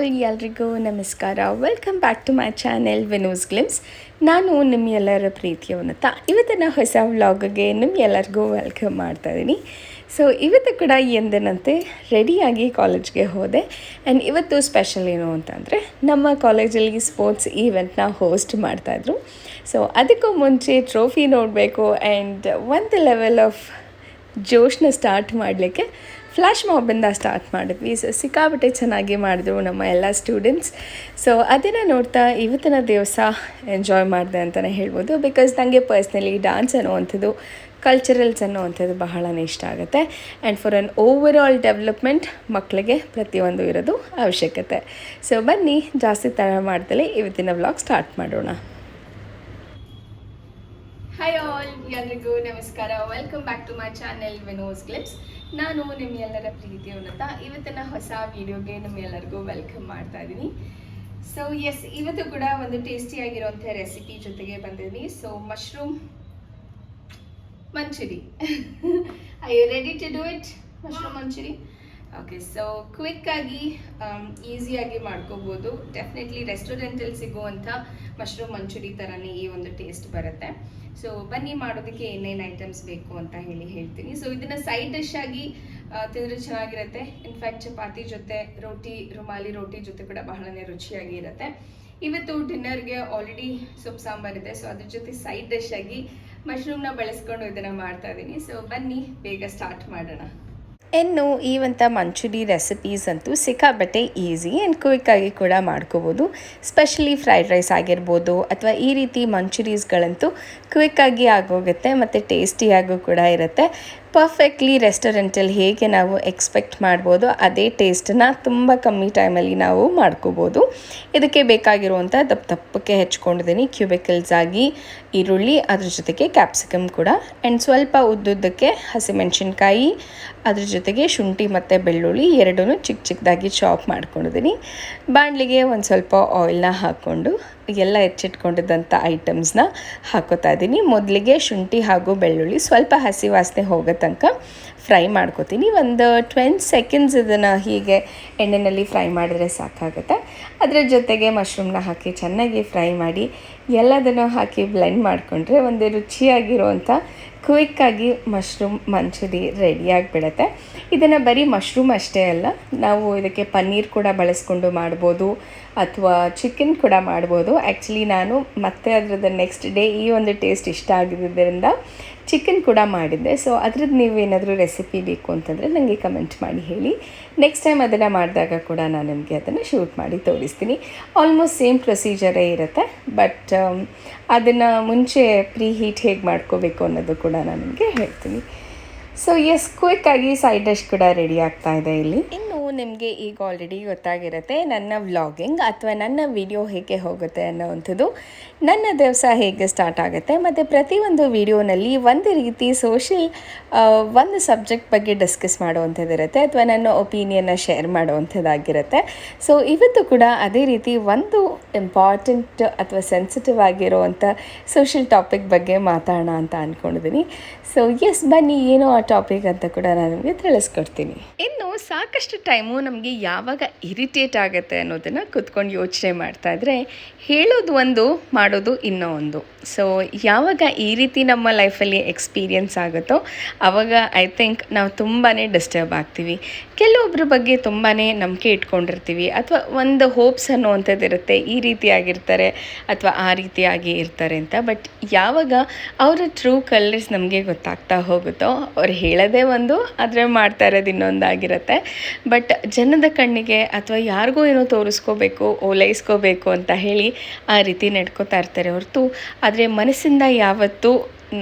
All ಎಲ್ರಿಗೂ ನಮಸ್ಕಾರ. Welcome back to my channel Vino's glimpse ನಾನು ನಿಮ್ಮ ಎಲ್ಲರ ಪ್ರೀತಿಯ ಉನ್ನತ. ಇವತ್ತಿನ ಹೊಸ ವ್ಲಾಗ್ಗೆ ನಿಮ್ಮ ಎಲ್ಲರಿಗೂ ವೆಲ್ಕಮ್ ಮಾಡ್ತಾ ಇದ್ದೀನಿ ಸೊ ಇವತ್ತು ಕೂಡ ಎಂದಿನಂತೆ ರೆಡಿಯಾಗಿ ಕಾಲೇಜ್ಗೆ ಹೋದೆ. ಆ್ಯಂಡ್ ಇವತ್ತು ಸ್ಪೆಷಲ್ ಏನು ಅಂತಂದರೆ, ನಮ್ಮ ಕಾಲೇಜಲ್ಲಿ ಸ್ಪೋರ್ಟ್ಸ್ ಈವೆಂಟ್ನ ಹೋಸ್ಟ್ ಮಾಡ್ತಾಯಿದ್ರು ಸೊ ಅದಕ್ಕೂ ಮುಂಚೆ ಟ್ರೋಫಿ ನೋಡಬೇಕು ಆ್ಯಂಡ್ ಒಂದು ಲೆವೆಲ್ ಆಫ್ ಜೋಶ್ನ ಸ್ಟಾರ್ಟ್ ಮಾಡಲಿಕ್ಕೆ ಫ್ಲ್ಯಾಶ್ ಮಾಬಿಂದ ಸ್ಟಾರ್ಟ್ ಮಾಡಿದ್ವಿ. ಸೊ ಸಿಕ್ಕಾಬಿಟ್ಟೆ ಚೆನ್ನಾಗಿ ಮಾಡಿದ್ರು ನಮ್ಮ ಎಲ್ಲ ಸ್ಟೂಡೆಂಟ್ಸ್ ಸೊ ಅದನ್ನು ನೋಡ್ತಾ ಇವತ್ತಿನ ದಿವಸ ಎಂಜಾಯ್ ಮಾಡಿದೆ ಅಂತಲೇ ಹೇಳ್ಬೋದು. ಬಿಕಾಸ್ ನನಗೆ ಪರ್ಸ್ನಲಿ ಡ್ಯಾನ್ಸ್ ಅನ್ನುವಂಥದ್ದು ಕಲ್ಚರಲ್ಸ್ ಅನ್ನುವಂಥದ್ದು ಬಹಳನೇ ಇಷ್ಟ ಆಗುತ್ತೆ. And for an overall development ಮಕ್ಕಳಿಗೆ ಪ್ರತಿಯೊಂದು ಇರೋದು ಅವಶ್ಯಕತೆ. ಸೊ ಬನ್ನಿ, ಜಾಸ್ತಿ ತಡ ಮಾಡ್ದಲೇ ಇವತ್ತಿನ ವ್ಲಾಗ್ ಸ್ಟಾರ್ಟ್ ಮಾಡೋಣ. ಹಾಯ್ ಆಲ್ ಎಲ್ರಿಗೂ ನಮಸ್ಕಾರ. Welcome back to my channel Vino's clips ನಾನು ನಿಮ್ಮೆಲ್ಲರ ಪ್ರೀತಿ ಉನ್ನತ. ಇವತ್ತಿನ ಹೊಸ ವಿಡಿಯೋಗೆ ನಿಮ್ಮೆಲ್ಲರಿಗೂ ವೆಲ್ಕಮ್ ಮಾಡ್ತಾ ಇದ್ದೀನಿ. ಸೊ ಎಸ್ ಇವತ್ತು ಕೂಡ ಒಂದು ಟೇಸ್ಟಿಯಾಗಿರುವಂಥ ರೆಸಿಪಿ ಜೊತೆಗೆ ಬಂದಿದ್ದೀನಿ. So mushroom manchurian I you ready to do it mushroom manchurian okay so ಕ್ವಿಕ್ಕಾಗಿ ಈಸಿಯಾಗಿ ಮಾಡ್ಕೋಬೋದು. ಡೆಫಿನೆಟ್ಲಿ ರೆಸ್ಟೋರೆಂಟಲ್ಲಿ ಸಿಗುವಂಥ ಮಶ್ರೂಮ್ ಮಂಚೂರಿ ಥರನೇ ಈ ಒಂದು ಟೇಸ್ಟ್ ಬರುತ್ತೆ. ಸೊ ಬನ್ನಿ ಮಾಡೋದಕ್ಕೆ ಏನೇನು ಐಟಮ್ಸ್ ಬೇಕು ಅಂತ ಹೇಳಿ ಹೇಳ್ತೀನಿ. ಸೊ ಇದನ್ನು ಸೈಡ್ ಡಿಶ್ ಆಗಿ ತಿಂದ್ರೆ ಚೆನ್ನಾಗಿರುತ್ತೆ. ಇನ್ಫ್ಯಾಕ್ಟ್ ಚಪಾತಿ ಜೊತೆ ರೋಟಿ, ರುಮಾಲಿ ರೋಟಿ ಜೊತೆ ಕೂಡ ಬಹಳನೇ ರುಚಿಯಾಗಿ ಇರುತ್ತೆ. ಇವತ್ತು ಡಿನ್ನರ್ಗೆ ಆಲ್ರೆಡಿ ಸೊಪ್ಪು ಸಾಂಬಾರಿದೆ ಸೊ ಅದ್ರ ಜೊತೆ ಸೈಡ್ ಡಿಶ್ ಆಗಿ ಮಶ್ರೂಮ್ನ ಬಳಸ್ಕೊಂಡು ಇದನ್ನು ಮಾಡ್ತಾ ಇದ್ದೀನಿ ಸೊ ಬನ್ನಿ, ಬೇಗ ಸ್ಟಾರ್ಟ್ ಮಾಡೋಣ. ಇನ್ನು ಈ ಒಂಥ ಮಂಚೂರಿ ರೆಸಿಪೀಸ್ ಅಂತೂ ಸಿಕ್ಕಾಬಟ್ಟೆ ಈಸಿ ಆ್ಯಂಡ್ ಕ್ವಿಕ್ಕಾಗಿ ಕೂಡ ಮಾಡ್ಕೋಬೋದು. ಸ್ಪೆಷಲಿ ಫ್ರೈಡ್ ರೈಸ್ ಆಗಿರ್ಬೋದು, ಅಥವಾ ಈ ರೀತಿ ಮಂಚೂರೀಸ್ಗಳಂತೂ ಕ್ವಿಕ್ಕಾಗಿ ಆಗೋಗುತ್ತೆ, ಮತ್ತು ಟೇಸ್ಟಿಯಾಗೂ ಕೂಡ ಇರುತ್ತೆ. ಪರ್ಫೆಕ್ಟ್ಲಿ ರೆಸ್ಟೋರೆಂಟಲ್ಲಿ ಹೇಗೆ ನಾವು ಎಕ್ಸ್ಪೆಕ್ಟ್ ಮಾಡ್ಬೋದು, ಅದೇ ಟೇಸ್ಟನ್ನ ತುಂಬ ಕಮ್ಮಿ ಟೈಮಲ್ಲಿ ನಾವು ಮಾಡ್ಕೋಬೋದು. ಇದಕ್ಕೆ ಬೇಕಾಗಿರುವಂಥ ದಪ್ಪ ದಪ್ಪಕ್ಕೆ ಹೆಚ್ಕೊಂಡಿದ್ದೀನಿ, ಕ್ಯೂಬಿಕಲ್ಸ್ ಆಗಿ ಈರುಳ್ಳಿ, ಅದ್ರ ಜೊತೆಗೆ ಕ್ಯಾಪ್ಸಿಕಮ್ ಕೂಡ. ಆ್ಯಂಡ್ ಸ್ವಲ್ಪ ಉದ್ದುದ್ದಕ್ಕೆ ಹಸಿಮೆಣಸಿನ್ಕಾಯಿ, ಅದ್ರ ಜೊತೆಗೆ ಶುಂಠಿ ಮತ್ತು ಬೆಳ್ಳುಳ್ಳಿ ಎರಡೂ ಚಿಕ್ಕ ಚಿಕ್ಕದಾಗಿ ಚಾಪ್ ಮಾಡ್ಕೊಂಡಿದ್ದೀನಿ. ಬಾಣಲಿಗೆ ಒಂದು ಸ್ವಲ್ಪ ಆಯಿಲ್ನ ಹಾಕ್ಕೊಂಡು ಎಲ್ಲ ಹೆಚ್ಚಿಟ್ಕೊಂಡಿದ್ದಂಥ ಐಟಮ್ಸ್ನ ಹಾಕೋತಾ ಇದ್ದೀನಿ. ಮೊದಲಿಗೆ ಶುಂಠಿ ಹಾಗೂ ಬೆಳ್ಳುಳ್ಳಿ ಸ್ವಲ್ಪ ಹಸಿ ವಾಸನೆ ಹೋಗೋ ತನಕ ಫ್ರೈ ಮಾಡ್ಕೋತೀನಿ. ಒಂದು ಟ್ವೆಂಟಿ ಸೆಕೆಂಡ್ಸ್ ಇದನ್ನು ಹೀಗೆ ಎಣ್ಣೆಯಲ್ಲಿ ಫ್ರೈ ಮಾಡಿದ್ರೆ ಸಾಕಾಗುತ್ತೆ. ಅದರ ಜೊತೆಗೆ ಮಶ್ರೂಮ್ನ ಹಾಕಿ ಚೆನ್ನಾಗಿ ಫ್ರೈ ಮಾಡಿ ಎಲ್ಲದನ್ನು ಹಾಕಿ ಬ್ಲೆಂಡ್ ಮಾಡಿಕೊಂಡ್ರೆ ಒಂದು ರುಚಿಯಾಗಿರುವಂಥ ಕ್ವಿಕ್ಕಾಗಿ ಮಶ್ರೂಮ್ ಮಂಚೂರಿ ರೆಡಿಯಾಗಿಬಿಡುತ್ತೆ ಇದನ್ನು ಬರೀ ಮಶ್ರೂಮ್ ಅಷ್ಟೇ ಅಲ್ಲ, ನಾವು ಇದಕ್ಕೆ ಪನ್ನೀರ್ ಕೂಡ ಬಳಸ್ಕೊಂಡು ಮಾಡ್ಬೋದು, ಅಥವಾ ಚಿಕನ್ ಕೂಡ ಮಾಡ್ಬೋದು. ಆ್ಯಕ್ಚುಲಿ ನಾನು ಮತ್ತೆ ಅದರದ್ದು ನೆಕ್ಸ್ಟ್ ಡೇ ಈ ಒಂದು ಟೇಸ್ಟ್ ಇಷ್ಟ ಆಗಿದ್ದರಿಂದ ಚಿಕನ್ ಕೂಡ ಮಾಡಿದ್ದೆ. ಸೊ ಅದ್ರದ್ದು ನೀವೇನಾದರೂ ರೆಸಿಪಿ ಬೇಕು ಅಂತಂದರೆ ನನಗೆ ಕಮೆಂಟ್ ಮಾಡಿ ಹೇಳಿ. ನೆಕ್ಸ್ಟ್ ಟೈಮ್ ಅದನ್ನು ಮಾಡಿದಾಗ ಕೂಡ ನಾನು ನಿಮಗೆ ಅದನ್ನು ಶೂಟ್ ಮಾಡಿ ತೋರಿಸ್ತೀನಿ. ಆಲ್ಮೋಸ್ಟ್ ಸೇಮ್ ಪ್ರೊಸೀಜರೇ ಇರುತ್ತೆ. ಬಟ್ ಅದನ್ನು ಮುಂಚೆ ಪ್ರೀ ಹೀಟ್ ಹೇಗೆ ಮಾಡ್ಕೋಬೇಕು ಅನ್ನೋದು ಕೂಡ ನಾನು ನಿಮಗೆ ಹೇಳ್ತೀನಿ. ಸೊ ಎಸ್ ಕ್ವಿಕ್ ಆಗಿ ಸೈಡ್ ಡಿಶ್ ಕೂಡ ರೆಡಿ ಆಗ್ತಾ ಇದೆ ಇಲ್ಲಿ. ನಿಮಗೆ ಈಗ ಆಲ್ರೆಡಿ ಗೊತ್ತಾಗಿರುತ್ತೆ ನನ್ನ ವ್ಲಾಗಿಂಗ್ ಅಥವಾ ನನ್ನ ವಿಡಿಯೋ ಹೇಗೆ ಹೋಗುತ್ತೆ ಅನ್ನೋವಂಥದ್ದು ನನ್ನ ದಿವಸ ಹೇಗೆ ಸ್ಟಾರ್ಟ್ ಆಗುತ್ತೆ ಮತ್ತು ಪ್ರತಿಯೊಂದು ವಿಡಿಯೋನಲ್ಲಿ ಒಂದು ರೀತಿ ಸೋಷಿಯಲ್ ಒಂದು ಸಬ್ಜೆಕ್ಟ್ ಬಗ್ಗೆ ಡಿಸ್ಕಸ್ ಮಾಡುವಂಥದ್ದಿರುತ್ತೆ ಅಥವಾ ನನ್ನ ಒಪಿನಿಯನ್ನ ಶೇರ್ ಮಾಡುವಂಥದ್ದಾಗಿರುತ್ತೆ. ಸೊ ಇವತ್ತು ಕೂಡ ಅದೇ ರೀತಿ ಒಂದು ಇಂಪಾರ್ಟೆಂಟ್ ಅಥವಾ ಸೆನ್ಸಿಟಿವ್ ಆಗಿರುವಂಥ ಸೋಷಿಯಲ್ ಟಾಪಿಕ್ ಬಗ್ಗೆ ಮಾತಾಡೋಣ ಅಂತ ಅಂದ್ಕೊಂಡಿದ್ದೀನಿ ಸೊ ಎಸ್ ಬನ್ನಿ, ಏನೋ ಆ ಟಾಪಿಕ್ ಅಂತ ಕೂಡ ನಾನು ನಿಮಗೆ ತಿಳಿಸ್ಕೊಡ್ತೀನಿ. ಇನ್ನು ಸಾಕಷ್ಟು ಟೈಮು ನಮಗೆ ಯಾವಾಗ ಇರಿಟೇಟ್ ಆಗುತ್ತೆ ಅನ್ನೋದನ್ನು ಕೂತ್ಕೊಂಡು ಯೋಚನೆ ಮಾಡ್ತಾ ಇದ್ರೆ ಹೇಳೋದು ಒಂದು, ಮಾಡೋದು ಇನ್ನೂ ಒಂದು. ಸೊ ಯಾವಾಗ ಈ ರೀತಿ ನಮ್ಮ ಲೈಫಲ್ಲಿ ಎಕ್ಸ್ಪೀರಿಯನ್ಸ್ ಆಗುತ್ತೋ ಆವಾಗ ಐ ಥಿಂಕ್ ನಾವು ತುಂಬಾ ಡಿಸ್ಟರ್ಬ್ ಆಗ್ತೀವಿ. ಕೆಲವೊಬ್ಬರ ಬಗ್ಗೆ ತುಂಬಾ ನಂಬಿಕೆ ಇಟ್ಕೊಂಡಿರ್ತೀವಿ. ಅಥವಾ ಒಂದು ಹೋಪ್ಸ್ ಅನ್ನುವಂಥದ್ದು ಇರುತ್ತೆ ಈ ರೀತಿಯಾಗಿರ್ತಾರೆ ಅಥವಾ ಆ ರೀತಿಯಾಗಿ ಇರ್ತಾರೆ ಅಂತ. ಬಟ್ ಯಾವಾಗ ಅವರ ಟ್ರೂ ಕಲರ್ಸ್ ನಮಗೆ ಗೊತ್ತಾಗ್ತಾ ಹೋಗುತ್ತೋ, ಅವ್ರು ಹೇಳೋದೇ ಒಂದು, ಆದರೆ ಮಾಡ್ತಾ ಇರೋದು ಇನ್ನೊಂದಾಗಿರುತ್ತೆ. ಬಟ್ ಜನದ ಕಣ್ಣಿಗೆ ಅಥವಾ ಯಾರಿಗೂ ಏನೋ ತೋರಿಸ್ಕೋಬೇಕು, ಓಲೈಸ್ಕೋಬೇಕು ಅಂತ ಹೇಳಿ ಆ ರೀತಿ ನಡ್ಕೋತಾ ಇರ್ತಾರೆ ಹೊರತು. ಆದರೆ ಮನಸ್ಸಿಂದ ಯಾವತ್ತೂ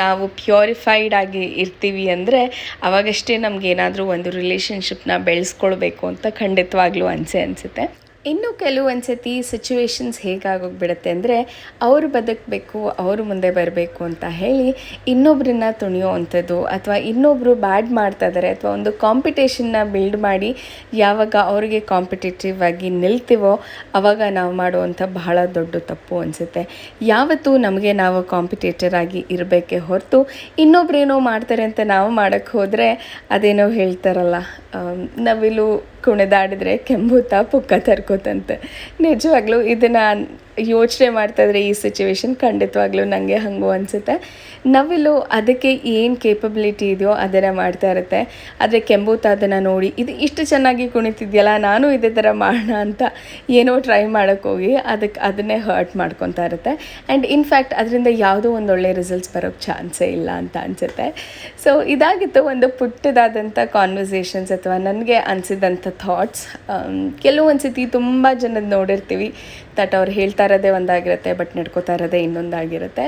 ನಾವು ಪ್ಯೂರಿಫೈಡ್ ಆಗಿ ಇರ್ತೀವಿ ಅಂದರೆ ಅವಾಗಷ್ಟೇ ನಮಗೇನಾದರೂ ಒಂದು ರಿಲೇಷನ್ಶಿಪ್ನ ಬೆಳೆಸ್ಕೊಳ್ಬೇಕು ಅಂತ ಖಂಡಿತವಾಗ್ಲೂ ಅನಿಸೆ ಅನಿಸುತ್ತೆ. ಇನ್ನು ಕೆಲವೊಂದು ಸತಿ ಸಿಚುವೇಶನ್ಸ್ ಹೇಗಾಗೋಗ್ಬಿಡುತ್ತೆ ಅಂದರೆ ಅವರು ಬದುಕಬೇಕು, ಅವರು ಮುಂದೆ ಬರಬೇಕು ಅಂತ ಹೇಳಿ ಇನ್ನೊಬ್ಬರನ್ನ ತುಣಿಯೋ ಅಂಥದ್ದು ಅಥವಾ ಇನ್ನೊಬ್ಬರು ಬ್ಯಾಡ್ ಮಾಡ್ತಾ ಇದ್ದಾರೆ ಅಥವಾ ಒಂದು ಕಾಂಪಿಟೇಷನ್ನ ಬಿಲ್ಡ್ ಮಾಡಿ ಯಾವಾಗ ಅವರಿಗೆ ಕಾಂಪಿಟೇಟಿವ್ ಆಗಿ ನಿಲ್ತೀವೋ ಆವಾಗ ನಾವು ಮಾಡುವಂಥ ಬಹಳ ದೊಡ್ಡ ತಪ್ಪು ಅನಿಸುತ್ತೆ. ಯಾವತ್ತೂ ನಮಗೆ ನಾವು ಕಾಂಪಿಟೇಟರ್ ಆಗಿ ಇರಬೇಕೆ ಹೊರತು ಇನ್ನೊಬ್ರೇನೋ ಮಾಡ್ತಾರೆ ಅಂತ ನಾವು ಮಾಡೋಕ್ಕೆ ಹೋದರೆ ಅದೇನೋ ಹೇಳ್ತಾರಲ್ಲ ನವಿಲು ಕುಣಿದಾಡಿದ್ರೆ ಕೆಂಬೂತ ಪುಕ್ಕ ನಡ್ಕೋತಂತೆ ನಿಜವಾಗ್ಲೂ ಇದನ್ನು ಯೋಚನೆ ಮಾಡ್ತಾಯಿದ್ರೆ ಈ ಸಿಚುವೇಶನ್ ಖಂಡಿತವಾಗ್ಲೂ ನನಗೆ ಹಾಗೂ ಅನಿಸುತ್ತೆ. ನವಿಲು ಅದಕ್ಕೆ ಏನು ಕೇಪಬಿಲಿಟಿ ಇದೆಯೋ ಅದನ್ನು ಮಾಡ್ತಾ ಇರುತ್ತೆ. ಆದರೆ ಕೆಂಬೂತ ಅದನ್ನು ನೋಡಿ, ಇದು ಇಷ್ಟು ಚೆನ್ನಾಗಿ ಕುಣಿತಿದ್ಯಲ್ಲ, ನಾನು ಇದೇ ಥರ ಮಾಡೋಣ ಅಂತ ಏನೋ ಟ್ರೈ ಮಾಡೋಕ್ಕೆ ಹೋಗಿ ಅದಕ್ಕೆ ಅದನ್ನೇ ಹರ್ಟ್ ಮಾಡ್ಕೊತಾ ಇರುತ್ತೆ. ಆ್ಯಂಡ್ ಇನ್ಫ್ಯಾಕ್ಟ್ ಅದರಿಂದ ಯಾವುದೋ ಒಂದು ಒಳ್ಳೆ ರಿಸಲ್ಟ್ಸ್ ಬರೋಕ್ಕೆ ಚಾನ್ಸೇ ಇಲ್ಲ ಅಂತ ಅನಿಸುತ್ತೆ. ಸೊ ಇದಾಗಿತ್ತು ಒಂದು ಪುಟ್ಟದಾದಂಥ ಕಾನ್ವರ್ಸೇಷನ್ಸ್ ಅಥವಾ ನನಗೆ ಅನಿಸಿದಂಥ ಥಾಟ್ಸ್ ಕೆಲವೊಂದು ಸತಿ ತುಂಬ ಜನದ ನೋಡಿರ್ತೀವಿ. ದಟ್ ಅವ್ರು ಹೇಳ್ತಾ ಇರೋದೇ ಒಂದಾಗಿರುತ್ತೆ ಬಟ್ ನಡ್ಕೋತಾ ಇರೋದೇ ಇನ್ನೊಂದಾಗಿರುತ್ತೆ.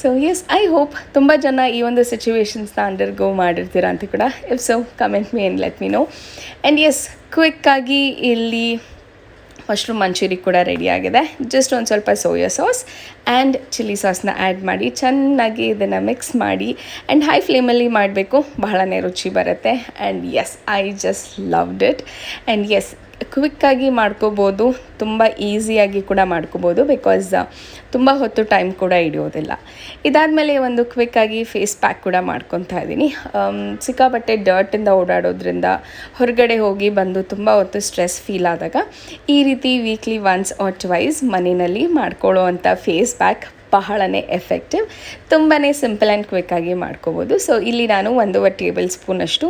ಸೊ ಎಸ್ ಐ ಹೋಪ್ ತುಂಬ ಜನ ಈ ಒಂದು ಸಿಚುವೇಶನ್ಸ್ನ ಅಂಡರ್ಗೋ ಮಾಡಿರ್ತೀರಾ ಅಂತ ಕೂಡ. If so comment me and let me know and yes ಕ್ವಿಕ್ಕಾಗಿ ಇಲ್ಲಿ ಮಶ್ರೂಮ್ ಮಂಚೂರಿ ಕೂಡ ರೆಡಿಯಾಗಿದೆ ಜಸ್ಟ್ ಒಂದು ಸ್ವಲ್ಪ ಸೋಯಾ ಸಾಸ್ ಆ್ಯಂಡ್ ಚಿಲ್ಲಿ ಸಾಸ್ನ ಆ್ಯಡ್ ಮಾಡಿ ಚೆನ್ನಾಗಿ ಇದನ್ನು ಮಿಕ್ಸ್ ಮಾಡಿ ಆ್ಯಂಡ್ ಹೈ ಫ್ಲೇಮಲ್ಲಿ ಮಾಡಬೇಕು. ಬಹಳನೇ ರುಚಿ ಬರುತ್ತೆ. And yes I just loved it and yes ಕ್ವಿಕ್ಕಾಗಿ ಮಾಡ್ಕೋಬೋದು. ತುಂಬ ಈಸಿಯಾಗಿ ಕೂಡ ಮಾಡ್ಕೋಬೋದು ಬಿಕಾಸ್ ತುಂಬ ಹೊತ್ತು ಟೈಮ್ ಕೂಡ ಹಿಡಿಯೋದಿಲ್ಲ. ಇದಾದಮೇಲೆ ಒಂದು ಕ್ವಿಕ್ಕಾಗಿ ಫೇಸ್ ಪ್ಯಾಕ್ ಕೂಡ ಮಾಡ್ಕೊತಾ ಇದ್ದೀನಿ ಸಿಕ್ಕಾಪಟ್ಟೆ ಡರ್ಟಿಂದ ಓಡಾಡೋದ್ರಿಂದ ಹೊರಗಡೆ ಹೋಗಿ ಬಂದು ತುಂಬ ಹೊತ್ತು ಸ್ಟ್ರೆಸ್ ಫೀಲ್ ಆದಾಗ ಈ ರೀತಿ ವೀಕ್ಲಿ ಒನ್ಸ್ ಆರ್ ಟ್ವೈಸ್ ಮನೆಯಲ್ಲಿ ಮಾಡ್ಕೊಳ್ಳೋ ಅಂಥ ಫೇಸ್ ಪ್ಯಾಕ್ ಬಹಳನೇ ಎಫೆಕ್ಟಿವ್ ತುಂಬಾ ಸಿಂಪಲ್ ಆ್ಯಂಡ್ ಕ್ವಿಕ್ಕಾಗಿ ಮಾಡ್ಕೋಬೋದು. ಸೊ ಇಲ್ಲಿ ನಾನು ಒಂದೂವರೆ ಟೇಬಲ್ ಸ್ಪೂನಷ್ಟು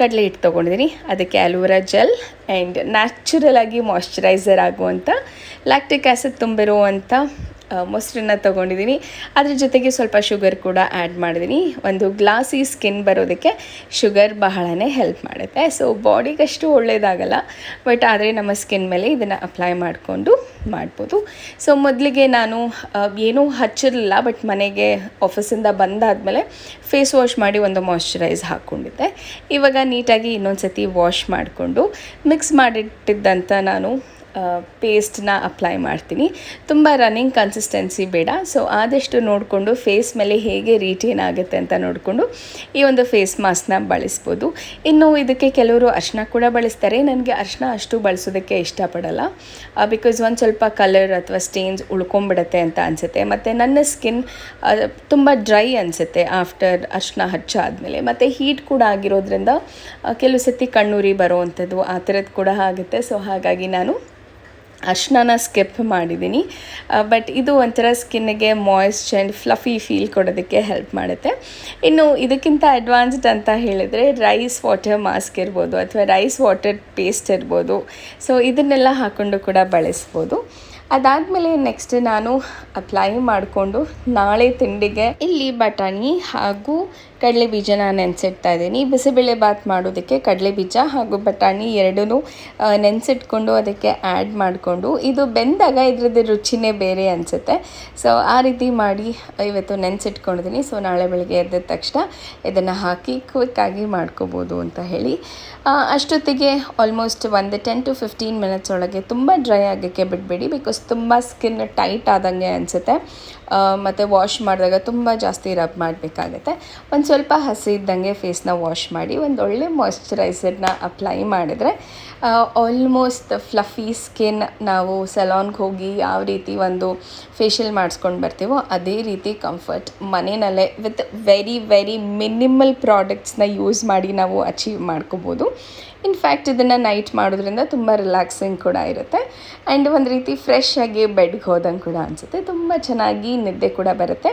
ಕಡಲೆ ಹಿಟ್ಟು ತೊಗೊಂಡಿದ್ದೀನಿ. ಅದಕ್ಕೆ aloe vera gel and natural ಆಗಿ ಮಾಯಶ್ಚರೈಸರ್ ಆಗುವಂಥ ಲ್ಯಾಕ್ಟಿಕ್ ಆ್ಯಸಿಡ್ ತುಂಬಿರುವಂಥ ಮೊಸರನ್ನ ತೊಗೊಂಡಿದ್ದೀನಿ. ಅದ್ರ ಜೊತೆಗೆ ಸ್ವಲ್ಪ ಶುಗರ್ ಕೂಡ ಆ್ಯಡ್ ಮಾಡಿದ್ದೀನಿ. ಒಂದು ಗ್ಲಾಸಿ ಸ್ಕಿನ್ ಬರೋದಕ್ಕೆ ಶುಗರ್ ಬಹಳನೇ ಹೆಲ್ಪ್ ಮಾಡುತ್ತೆ. ಸೊ ಬಾಡಿಗಷ್ಟು ಒಳ್ಳೆಯದಾಗಲ್ಲ ಬಟ್ ಆದರೆ ನಮ್ಮ ಸ್ಕಿನ್ ಮೇಲೆ ಇದನ್ನು ಅಪ್ಲೈ ಮಾಡಿಕೊಂಡು ಮಾಡ್ಬೋದು. ಸೊ ಮೊದಲಿಗೆ ನಾನು ಏನೂ ಹಚ್ಚಿರಲಿಲ್ಲ. ಬಟ್ ಮನೆಗೆ ಆಫೀಸಿಂದ ಬಂದಾದಮೇಲೆ ಫೇಸ್ ವಾಶ್ ಮಾಡಿ ಒಂದು ಮಾಯಶ್ಚರೈಸ್ ಹಾಕ್ಕೊಂಡಿದ್ದೆ ಇವಾಗ ನೀಟಾಗಿ ಇನ್ನೊಂದು ಸತಿ ವಾಶ್ ಮಾಡಿಕೊಂಡು ಮಿಕ್ಸ್ ಮಾಡಿಟ್ಟಿದ್ದಂಥ ನಾನು ಪೇಸ್ಟ್ನ ಅಪ್ಲೈ ಮಾಡ್ತೀನಿ. ತುಂಬ ರನ್ನಿಂಗ್ ಕನ್ಸಿಸ್ಟೆನ್ಸಿ ಬೇಡ. ಸೊ ಆದಷ್ಟು ನೋಡಿಕೊಂಡು ಫೇಸ್ ಮೇಲೆ ಹೇಗೆ ರೀಟೇನ್ ಆಗುತ್ತೆ ಅಂತ ನೋಡಿಕೊಂಡು ಈ ಒಂದು ಫೇಸ್ ಮಾಸ್ಕ್ನ ಬಳಸ್ಬೋದು. ಇನ್ನು ಇದಕ್ಕೆ ಕೆಲವರು ಅರ್ಶಿನ ಕೂಡ ಬಳಸ್ತಾರೆ. ನನಗೆ ಅರ್ಶಿನ ಅಷ್ಟು ಬಳಸೋದಕ್ಕೆ ಇಷ್ಟಪಡಲ್ಲ. ಬಿಕಾಸ್ ಒಂದು ಸ್ವಲ್ಪ ಕಲರ್ ಅಥವಾ ಸ್ಟೇನ್ಸ್ ಉಳ್ಕೊಂಬಿಡತ್ತೆ ಅಂತ ಅನಿಸುತ್ತೆ. ಮತ್ತು ನನ್ನ ಸ್ಕಿನ್ ತುಂಬ ಡ್ರೈ ಅನಿಸುತ್ತೆ ಆಫ್ಟರ್ ಅರ್ಶಿನ ಹಚ್ಚಾದಮೇಲೆ. ಮತ್ತು ಹೀಟ್ ಕೂಡ ಆಗಿರೋದ್ರಿಂದ ಕೆಲವು ಸತಿ ಕಣ್ಣೂರಿ ಬರೋವಂಥದ್ದು ಆ ಥರದ್ದು ಕೂಡ ಆಗುತ್ತೆ. ಸೊ ಹಾಗಾಗಿ ನಾನು ಅರ್ಶಿನ ಸ್ಕಿಪ್ ಮಾಡಿದ್ದೀನಿ. ಬಟ್ ಇದು ಒಂಥರ ಸ್ಕಿನ್ನಿಗೆ ಮಾಯ್ಸ್ಟ್ ಆ್ಯಂಡ್ ಫ್ಲಫಿ ಫೀಲ್ ಕೊಡೋದಕ್ಕೆ ಹೆಲ್ಪ್ ಮಾಡುತ್ತೆ. ಇನ್ನು ಇದಕ್ಕಿಂತ ಅಡ್ವಾನ್ಸ್ಡ್ ಅಂತ ಹೇಳಿದರೆ ರೈಸ್ ವಾಟರ್ ಮಾಸ್ಕ್ ಇರ್ಬೋದು ಅಥವಾ ರೈಸ್ ವಾಟರ್ ಪೇಸ್ಟ್ ಇರ್ಬೋದು. ಸೊ ಇದನ್ನೆಲ್ಲ ಹಾಕ್ಕೊಂಡು ಕೂಡ ಬಳಸ್ಬೋದು. ಅದಾದಮೇಲೆ ನೆಕ್ಸ್ಟ್ ನಾನು ಅಪ್ಲೈ ಮಾಡಿಕೊಂಡು ನಾಳೆ ತಿಂಡಿಗೆ ಇಲ್ಲಿ ಬಟಾಣಿ ಹಾಗೂ ಕಡಲೆ ಬೀಜನ ನೆನೆಸಿಡ್ತಾ ಇದ್ದೀನಿ. ಬಿಸಿಬೇಳೆ ಬಾತ್ ಮಾಡೋದಕ್ಕೆ ಕಡಲೆ ಬೀಜ ಹಾಗೂ ಬಟಾಣಿ ಎರಡೂ ನೆನೆಸಿಟ್ಕೊಂಡು ಅದಕ್ಕೆ ಆ್ಯಡ್ ಮಾಡಿಕೊಂಡು, ಇದು ಬೆಂದಾಗ ಇದ್ರದ್ದು ರುಚಿನೇ ಬೇರೆ ಅನಿಸುತ್ತೆ. ಸೊ ಆ ರೀತಿ ಮಾಡಿ ಇವತ್ತು ನೆನೆಸಿಟ್ಕೊಂಡಿದ್ದೀನಿ. ಸೊ ನಾಳೆ ಬೆಳಗ್ಗೆ ಎದ್ದ ತಕ್ಷಣ ಇದನ್ನು ಹಾಕಿ ಕ್ವಿಕ್ಕಾಗಿ ಮಾಡ್ಕೋಬೋದು ಅಂತ ಹೇಳಿ. ಅಷ್ಟೊತ್ತಿಗೆ ಆಲ್ಮೋಸ್ಟ್ ಒಂದು ಟೆನ್ ಟು ಫಿಫ್ಟೀನ್ ಮಿನಿಟ್ಸ್ ಒಳಗೆ ತುಂಬ ಡ್ರೈ ಆಗೋಕ್ಕೆ ಬಿಡಬೇಡಿ ಬಿಕಾಸ್ ತುಂಬ ಸ್ಕಿನ್ ಟೈಟ್ ಆದಂಗೆ ಅನಿಸುತ್ತೆ. ಮತ್ತು ವಾಶ್ ಮಾಡಿದಾಗ ತುಂಬ ಜಾಸ್ತಿ ರಬ್ ಮಾಡಬೇಕಾಗತ್ತೆ. ಒಂದು ಸ್ವಲ್ಪ ಹಸಿ ಇದ್ದಂಗೆ ಫೇಸ್ನ ವಾಶ್ ಮಾಡಿ, ಒಂದು ಒಳ್ಳೆ ಮಾಯ್ಶ್ಚರೈಸರ್ನ ಅಪ್ಲೈ ಮಾಡಿದರೆ ಆಲ್ಮೋಸ್ಟ್ ಫ್ಲಫಿ ಸ್ಕಿನ್ ನಾವು ಸಲಾನ್ಗೆ ಹೋಗಿ ಯಾವ ರೀತಿ ಒಂದು ಫೇಶಿಯಲ್ ಮಾಡಿಸ್ಕೊಂಡು ಬರ್ತೀವೋ ಅದೇ ರೀತಿ ಕಂಫರ್ಟ್ ಮನೆಯಲ್ಲೇ ವಿತ್ ವೆರಿ ವೆರಿ ಮಿನಿಮಲ್ ಪ್ರಾಡಕ್ಟ್ಸ್ನ ಯೂಸ್ ಮಾಡಿ ನಾವು ಅಚೀವ್ ಮಾಡ್ಕೋಬೋದು. ಇನ್ಫ್ಯಾಕ್ಟ್ ಇದನ್ನು ನೈಟ್ ಮಾಡೋದ್ರಿಂದ ತುಂಬ ರಿಲ್ಯಾಕ್ಸಿಂಗ್ ಕೂಡ ಇರುತ್ತೆ. ಆ್ಯಂಡ್ ಒಂದು ರೀತಿ ಫ್ರೆಶ್ ಆಗಿ ಬೆಡ್ಗೆ ಹೋದಂಗೆ ಕೂಡ ಅನಿಸುತ್ತೆ. ತುಂಬ ಚೆನ್ನಾಗಿ ನಿದ್ದೆ ಕೂಡ ಬರುತ್ತೆ.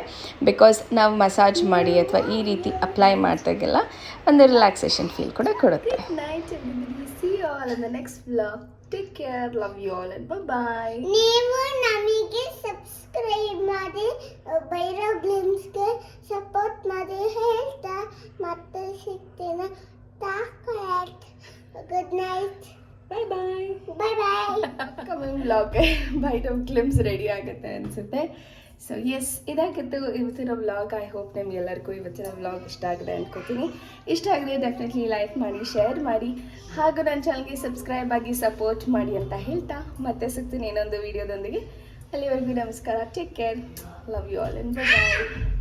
ಬಿಕಾಸ್ ನಾವು ಮಸಾಜ್ ಮಾಡಿ ಅಥವಾ ಈ ರೀತಿ ಅಪ್ಲೈ ಮಾಡ್ತಾಗೆಲ್ಲ ಒಂದು ರಿಲ್ಯಾಕ್ಸೇಷನ್ ಫೀಲ್ ಕೂಡ ಕೊಡುತ್ತೆ. Night see all in the next vlog take care love you all and bye ನೀವು ನಮಗೆ ಸಬ್ಸ್ಕ್ರೈಬ್ ಮಾಡಿ ಭೈರವ್ ಗ್ಲಿಮ್ಸ್ಗೆ ಸಪೋರ್ಟ್ ಮಾಡಿ ಹೇಳ್ತಾ. ಮತ್ತೆ ಸಿಗ್ತೀನಿ. Good night bye bye bye bye coming ಬ್ಲಾಗ್ಗೆ bite of glimpse ready ಆಗುತ್ತೆ ಅನಿಸುತ್ತೆ. ಸೊ ಎಸ್ ಇದಾಗಿತ್ತು ಇವತ್ತಿನ ವ್ಲಾಗ್ ಐ ಹೋಪ್ ನಿಮ್ಗೆಲ್ಲರಿಗೂ ಇವತ್ತಿನ ವ್ಲಾಗ್ ಇಷ್ಟ ಆಗಿದೆ ಅಂದ್ಕೋತೀನಿ ಇಷ್ಟ ಆಗಿದೆ ಡೆಫಿನೆಟ್ಲಿ ಲೈಕ್ ಮಾಡಿ ಶೇರ್ ಮಾಡಿ. ಹಾಗೂ ನನ್ನ ಚಾನಲ್ಗೆ ಸಬ್ಸ್ಕ್ರೈಬ್ ಆಗಿ ಸಪೋರ್ಟ್ ಮಾಡಿ ಅಂತ ಹೇಳ್ತಾ. ಮತ್ತೆ ಸಿಗ್ತೀನಿ ಇನ್ನೊಂದು ವಿಡಿಯೋದೊಂದಿಗೆ ಅಲ್ಲಿವರೆಗೂ ನಮಸ್ಕಾರ. Take care love you all and bye